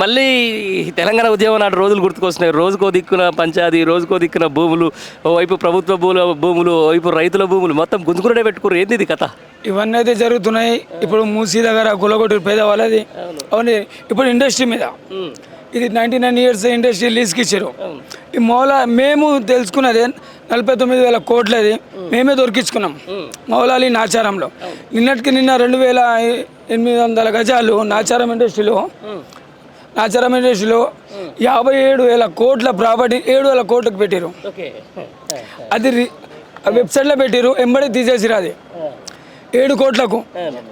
మళ్ళీ తెలంగాణ ఉద్యమం నాటి రోజులు గుర్తుకొస్తున్నాయి. రోజుకో దిక్కున పంచాయతీ రోజుకో దిక్కున భూములు ఓవైపు ప్రభుత్వ భూముల భూములు ఓవైపు రైతుల భూములు మొత్తం గుంజుకునే పెట్టుకున్నారు ఏంది ఇది కథ? ఇవన్నీ అయితే జరుగుతున్నాయి. ఇప్పుడు మూసీ దగ్గర గులగొట్టు పేదవాళ్ళది. అవన్నీ ఇప్పుడు ఇండస్ట్రీ మీద. ఇది నైంటీ నైన్ ఇయర్స్ ఇండస్ట్రీ లీజ్కి ఇచ్చారు. ఈ మౌల మేము తెలుసుకున్నది నలభై తొమ్మిది వేల కోట్లది మేమే దొరికించుకున్నాం. మౌలాలి నాచారంలో. నిన్నటికి నిన్న రెండు వేల ఎనిమిది వందల గజాలు నాచారం ఇండస్ట్రీలో నాచారం ఇండస్ట్రీలో యాభై ఏడు వేల కోట్ల ప్రాపర్టీ ఏడు వేల కోట్లకు పెట్టారు అది వెబ్సైట్లో పెట్టిరు ఎంబడి తీసేసిరు అది. ఏడు కోట్లకు.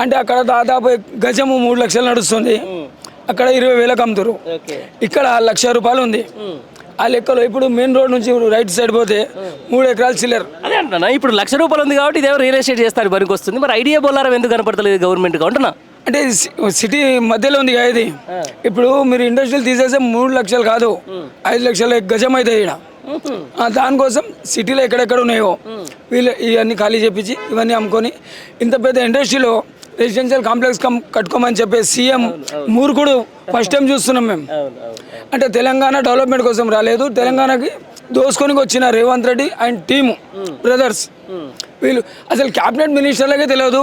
అంటే అక్కడ దాదాపు గజము మూడు లక్షలు నడుస్తుంది. అక్కడ ఇరవై వేలకు అమ్ముతారు ఇక్కడ లక్ష రూపాయలు ఉంది. ఆ లెక్కలో ఇప్పుడు మెయిన్ రోడ్ నుంచి రైట్ సైడ్ పోతే మూడు ఎకరాలు చిల్లర్. అదే అంటున్నా ఇప్పుడు లక్ష రూపాయలు ఉంది కాబట్టి ఇదేమో రియల్ ఎస్టేట్ చేస్తారు పనికి వస్తుంది మరి ఐడియా బోలారం ఎందుకు కనపడతలేదు గవర్నమెంట్గా అంటున్నా. అంటే సిటీ మధ్యలో ఉంది కదా ఇది. ఇప్పుడు మీరు ఇండస్ట్రీలు తీసేస్తే మూడు లక్షలు కాదు. ఐదు లక్షల గజం అవుతాయి ఇక్కడ దానికోసం సిటీలో ఎక్కడెక్కడ ఉన్నాయో వీళ్ళు ఇవన్నీ ఖాళీ చేపించి ఇవన్నీ అమ్ముకొని ఇంత పెద్ద ఇండస్ట్రీలో రెసిడెన్షియల్ కాంప్లెక్స్ కమ్ కట్టుకోమని చెప్పే సీఎం మూర్ఖుడు ఫస్ట్ టైం చూస్తున్నాం మేము. అంటే తెలంగాణ డెవలప్మెంట్ కోసం రాలేదు. తెలంగాణకి దోసుకొని వచ్చిన Revanth Reddy and team brothers. వీళ్ళు అసలు క్యాబినెట్ మినిస్టర్లకే తెలియదు.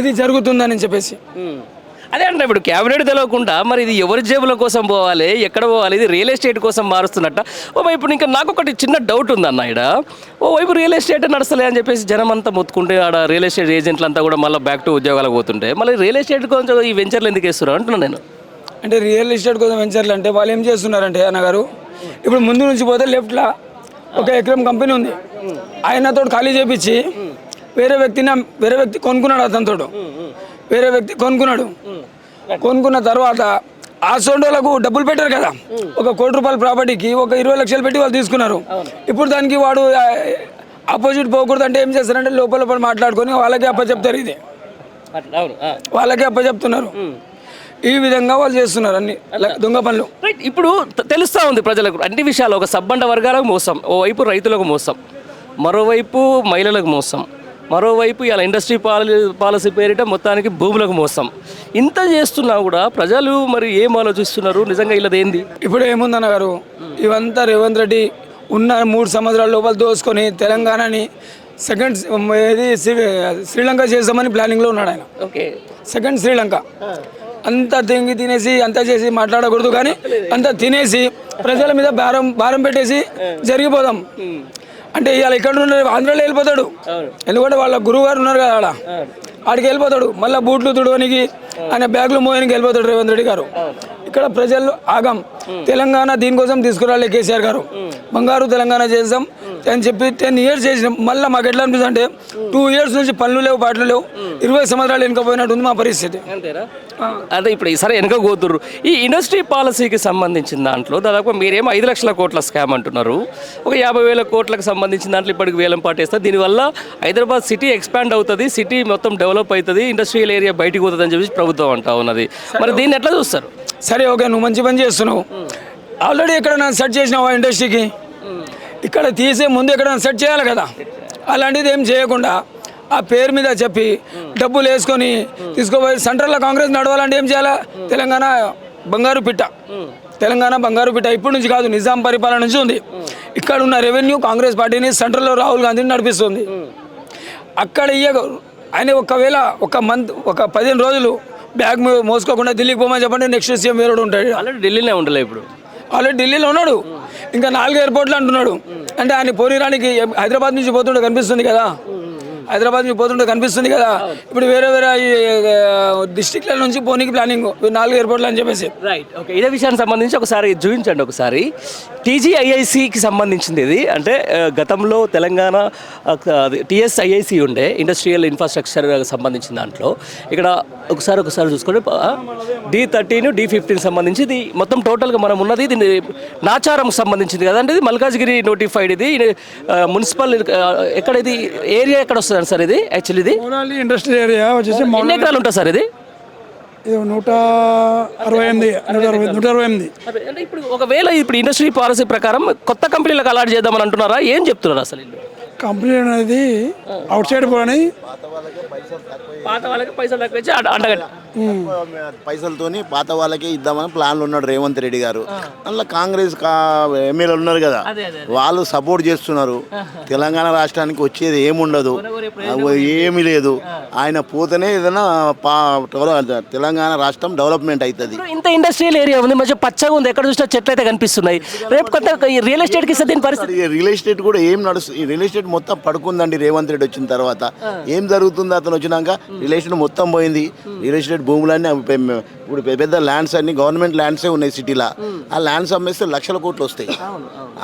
ఇది జరుగుతుందని చెప్పేసి. అదే అంటే ఇప్పుడు క్యాబినెట్ తెలియకుండా మరి ఇది ఎవరి జేబుల కోసం పోవాలి ఎక్కడ పోవాలి ఇది రియల్ ఎస్టేట్ కోసం మారుస్తున్నట్ట? ఓ ఇప్పుడు ఇంకా నాకు ఒకటి చిన్న డౌట్ ఉంది అన్న ఇక్కడ ఓ వైపు రియల్ ఎస్టేట్ నడుస్తలే అని చెప్పేసి జనం అంతా మొత్తుకుంటే ఆడ రియల్ ఎస్టేట్ ఏజెంట్లు అంతా కూడా మళ్ళీ బ్యాక్ టు ఉద్యోగాలకు పోతుంటే మళ్ళీ రియల్ ఎస్టేట్ కొంచెం ఈ వెంచర్లు ఎందుకు వేస్తున్నారు అంటున్నాను నేను. అంటే రియల్ ఎస్టేట్ కోసం వెంచర్లు అంటే వాళ్ళు ఏం చేస్తున్నారంటే అన్నగారు ఇప్పుడు ముందు నుంచి పోతే లెఫ్ట్లో ఒక ఎకరం కంపెనీ ఉంది. ఆయనతో ఖాళీ చేపించి వేరే వ్యక్తిని వేరే వ్యక్తి కొనుక్కున్నాడు అతనితో వేరే వ్యక్తి కొనుక్కున్నాడు. కొనుక్కున్న తర్వాత ఆ సొండోలకు డబ్బులు పెట్టారు కదా. ఒక కోటి రూపాయల ప్రాపర్టీకి ఒక ఇరవై లక్షలు పెట్టి వాళ్ళు తీసుకున్నారు. ఇప్పుడు దానికి వాడు ఆపోజిట్ పోకూడదు అంటే ఏం చేస్తారంటే లోపల లోపల మాట్లాడుకొని వాళ్ళకే అప్పచెప్తారు ఇది. వాళ్ళకే అప్పచెప్తున్నారు. ఈ విధంగా వాళ్ళు చేస్తున్నారు అన్ని దొంగ పనులు. రైట్ ఇప్పుడు తెలుస్తా ఉంది ప్రజలకు అన్ని విషయాలు ఒక సబ్బండ వర్గాలకు మోసం ఓవైపు రైతులకు మోసం మరోవైపు మహిళలకు మోసం మరోవైపు ఇలా ఇండస్ట్రీ పాలసీ పాలసీ పేరిట మొత్తానికి భూములకు మోసం. ఇంత చేస్తున్నా కూడా ప్రజలు మరి ఏం ఆలోచిస్తున్నారు? నిజంగా ఇలా ఏంది? ఇప్పుడు ఏముందన్న గారు? ఇవంతా రేవంత్ రెడ్డి ఉన్న మూడు సంవత్సరాల లోపల దోసుకొని తెలంగాణని సెకండ్ ఏది శ్రీ- శ్రీలంక చేద్దామని ప్లానింగ్లో ఉన్నాడు ఆయన. ఓకే. సెకండ్ శ్రీలంక. అంతా తింగి తినేసి అంతా చేసి మాట్లాడకూడదు కానీ అంతా తినేసి ప్రజల మీద భారం భారం పెట్టేసి జరిగిపోదాం. అంటే ఇవాళ ఇక్కడ ఉన్న ఆంధ్రాలో వెళ్ళిపోతాడు. ఎందుకంటే వాళ్ళ గురువు గారు ఉన్నారు కదా ఆడ. ఆడికి వెళ్ళిపోతాడు. మళ్ళీ బూట్లు తుడవనికి ఆయన బ్యాగులు మోయనికి వెళ్ళిపోతాడు రేవంత్ రెడ్డి గారు. ఇక్కడ ప్రజలు ఆగం. తెలంగాణ దీనికోసం తీసుకురాలి కేసీఆర్ గారు. బంగారు తెలంగాణ చేద్దాం. అని చెప్పి టెన్ ఇయర్స్ చేసినాం మళ్ళీ మాకు ఎట్లా అనిపిస్తుంది అంటే టూ ఇయర్స్ నుంచి పనులు లేవు పాటలు లేవు ఇరవై సంవత్సరాలు వెనుకపోయినట్టు ఉంది మా పరిస్థితి. అంటే ఇప్పుడు సరే వెనక పోతుర్రు ఈ ఇండస్ట్రీ పాలసీకి సంబంధించిన దాంట్లో దాదాపు మీరేమో ఐదు లక్షల కోట్ల స్కామ్ అంటున్నారు. ఒక యాభై వేల కోట్లకు సంబంధించిన దాంట్లో ఇప్పటికి వేలం పాటేస్తారు దీనివల్ల హైదరాబాద్ సిటీ ఎక్స్పాండ్ అవుతుంది సిటీ మొత్తం డెవలప్ అవుతుంది ఇండస్ట్రియల్ ఏరియా బయటికి పోతుంది అని చెప్పి ప్రభుత్వం అంటా ఉన్నది. మరి దీన్ని ఎట్లా చూస్తారు? సరే ఓకే నువ్వు మంచి పని చేస్తున్నావు. ఆల్రెడీ ఎక్కడ సెట్ చేసినావు ఆ ఇండస్ట్రీకి ఇక్కడ తీసే ముందు ఎక్కడ సెట్ చేయాలి కదా. అలాంటిది ఏం చేయకుండా ఆ పేరు మీద చెప్పి డబ్బులు వేసుకొని తీసుకోపోయి సెంట్రల్లో కాంగ్రెస్ నడవాలంటే ఏం చేయాలా? తెలంగాణ బంగారు పిట్ట. తెలంగాణ బంగారు పిట్ట ఇప్పటి నుంచి కాదు నిజాం పరిపాలన నుంచి ఉంది. ఇక్కడ ఉన్న రెవెన్యూ కాంగ్రెస్ పార్టీని సెంట్రల్లో రాహుల్ గాంధీని నడిపిస్తుంది. అక్కడ ఇయ్య ఆయన ఒకవేళ ఒక మంత్ ఒక పదిహేను రోజులు బ్యాగ్ మోసుకోకుండా ఢిల్లీకి పోమని చెప్పండి నెక్స్ట్ సీఎం వేరే ఉంటాడు. ఆల్రెడీ ఢిల్లీనే ఉండలే ఇప్పుడు. ఆల్రెడీ ఢిల్లీలో ఉన్నాడు. ఇంకా నాలుగు ఎయిర్పోర్ట్లు అంటున్నాడు. అంటే ఆయన పోనీరానికి హైదరాబాద్ నుంచి పోతుంటే కనిపిస్తుంది కదా. హైదరాబాద్ నుంచి పోతుంటే కనిపిస్తుంది కదా. ఇప్పుడు వేరే వేరే డిస్టిక్ల నుంచి పోనీకి ప్లానింగ్ నాలుగు ఎయిర్పోర్ట్లు అని చెప్పేసి. రైట్ ఓకే ఇదే విషయానికి సంబంధించి ఒకసారి చూపించండి ఒకసారి. టీజీఐఐసికి సంబంధించింది ఇది. అంటే గతంలో తెలంగాణ టీఎస్ఐఐసి ఉండే. ఇండస్ట్రియల్ ఇన్ఫ్రాస్ట్రక్చర్ సంబంధించిన దాంట్లో. ఇక్కడ ఒకసారి ఒకసారి చూసుకుంటే డి థర్టీన్ డి ఫిఫ్టీన్ సంబంధించి ఇది మొత్తం టోటల్గా మనం ఉన్నది ఇది నాచారంకి సంబంధించింది కదా అంటే ఇది? మల్కాజ్గిరి నోటిఫైడ్ ఇది. మున్సిపల్ ఎక్కడ ఇది? ఏరియా ఎక్కడ వస్తుంది సార్ ఇది? యాక్చువల్లీ ఇది? ఇండస్ట్రియల్ ఏరియా వచ్చేసి ఎన్ని ఎకరాలు ఉంటుంది సార్ ఇది? నూట అరవై ఎనిమిది నూట అరవై నూట అరవై ఎనిమిది. అంటే ఇప్పుడు ఒకవేళ ఇప్పుడు ఇండస్ట్రీ పాలసీ ప్రకారం కొత్త కంపెనీలకు అలాట్ చేద్దామని అంటున్నారా? ఏం చెప్తున్నారు అసలు కంపెనీ అనేది అవుట్ సైడ్ పోని. పాత వాళ్ళకి పైసలు తక్కువ ఇచ్చి అండ- పైసలతోని పాత వాళ్ళకే ఇద్దామని ప్లాన్లు ఉన్నాడు రేవంత్ రెడ్డి గారు. అందులో కాంగ్రెస్ కా ఎమ్మెల్యేలు ఉన్నారు కదా. అదే, అదే, వాళ్ళు సపోర్ట్ చేస్తున్నారు. తెలంగాణ రాష్ట్రానికి వచ్చేది ఏముండదు. ఏమీ లేదు. ఆయన పోతేనే ఏదైనా పా డెవలప్- తెలంగాణ రాష్ట్రం డెవలప్మెంట్ అవుతుంది. ఇప్పుడు ఇంత ఇండస్ట్రియల్ ఏరియా ఉంది మంచిగా పచ్చగా ఉంది. ఎక్కడ చూసినా చెట్లు అయితే కనిపిస్తున్నాయి. రేపు కొత్త రియల్ ఎస్టేట్కి ఇస్తే దీని పరిస్థితి రియల్ ఎస్టేట్ కూడా ఏం నడుస్తుంది రియల్ ఎస్టేట్ మొత్తం పడుకుందండి రేవంత్ రెడ్డి వచ్చిన తర్వాత. ఏం జరుగుతుంది? అతను వచ్చినాక రియల్ ఎస్టేట్ మొత్తం పోయింది. రియల్ ఎస్టేట్ భూములన్నీ ఇప్పుడు పెద్ద పెద్ద ల్యాండ్స్ అన్ని గవర్నమెంట్ ల్యాండ్సే ఉన్నాయి సిటీలో ఆ ల్యాండ్స్ అమ్మేస్తే లక్షల కోట్లు వస్తాయి.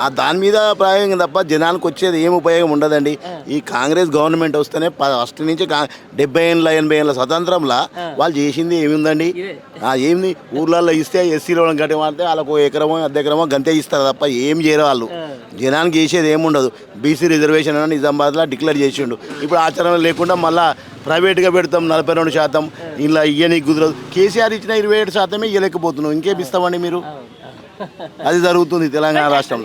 ఆ దాని మీద ప్రయోగం తప్ప జనానికి వచ్చేది ఏం ఉపయోగం ఉండదండి. ఈ కాంగ్రెస్ గవర్నమెంట్ వస్తేనే ఫస్ట్ నుంచి డెబ్బై ఏళ్ళ ఎనభై ఏళ్ళ స్వతంత్రంలో వాళ్ళు చేసింది ఏమి ఉందండి ఆ ఏంది ఊర్లలో ఇస్తే ఎస్సీలో గట్టి మారితే వాళ్ళకు ఎకరమో అర్ధ ఎకరమో గంతే ఇస్తారు తప్ప ఏం చేయరు వాళ్ళు. జనానికి చేసేది ఏముండదు. బీసీ రిజర్వేషన్ అని నిజామాబాద్లో డిక్లేర్ చేసిండు. ఇప్పుడు ఆచరణ లేకుండా మళ్ళా ప్రైవేట్గా పెడతాం నలభై రెండు శాతం. ఇలా ఇయ్యని కుదరదు. కేసీఆర్ ఇచ్చిన ఇరవై ఏడు శాతమే ఇవ్వలేకపోతున్నాం ఇంకేం ఇస్తామండి మీరు? అది జరుగుతుంది తెలంగాణ రాష్ట్రంలో.